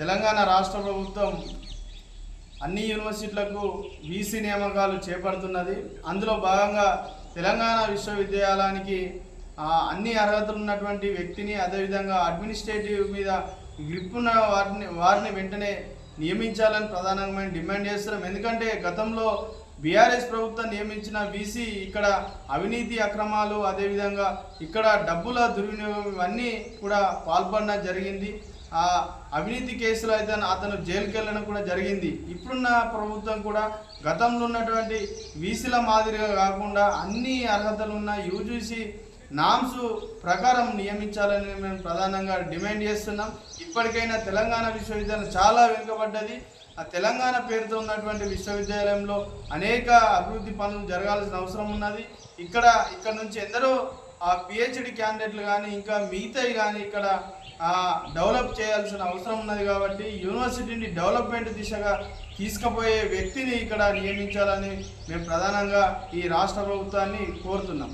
తెలంగాణ రాష్ట్ర ప్రభుత్వం అన్ని యూనివర్సిటీలకు వీసీ నియామకాలు చేపడుతున్నది. అందులో భాగంగా తెలంగాణ విశ్వవిద్యాలయానికి అన్ని అర్హతలు ఉన్నటువంటి వ్యక్తిని అదేవిధంగా అడ్మినిస్ట్రేటివ్ మీద గ్రిప్ ఉన్న వారిని వారిని వెంటనే నియమించాలని ప్రధానంగా డిమాండ్ చేస్తున్నాం. ఎందుకంటే గతంలో బీఆర్ఎస్ ప్రభుత్వం నియమించిన బీసీ ఇక్కడ అవినీతి అక్రమాలు అదేవిధంగా ఇక్కడ డబ్బుల దుర్వినియోగం ఇవన్నీ కూడా పాల్పడడం జరిగింది. అవినీతి కేసులో అయితే అతను జైలుకి వెళ్ళడం కూడా జరిగింది. ఇప్పుడున్న ప్రభుత్వం కూడా గతంలో ఉన్నటువంటి వీసీల మాదిరిగా కాకుండా అన్ని అర్హతలు ఉన్న యూజీసీ నామ్స్ ప్రకారం నియమించాలని మేము ప్రధానంగా డిమాండ్ చేస్తున్నాం. ఇప్పటికైనా తెలంగాణ విశ్వవిద్యాలయం చాలా వెనుకబడ్డది. ఆ తెలంగాణ పేరుతో ఉన్నటువంటి విశ్వవిద్యాలయంలో అనేక అభివృద్ధి పనులు జరగాల్సిన అవసరం ఉన్నది. ఇక్కడ ఇక్కడ నుంచి ఎందరో ఆ పిహెచ్డి క్యాండిడేట్లు కానీ ఇంకా మిగతాయి కానీ ఇక్కడ డెవలప్ చేయాల్సిన అవసరం ఉన్నది కాబట్టి యూనివర్సిటీని డెవలప్మెంట్ దిశగా తీసుకుపోయే వ్యక్తిని ఇక్కడ నియమించాలని మేము ప్రధానంగా ఈ రాష్ట్ర ప్రభుత్వాన్ని కోరుతున్నాం.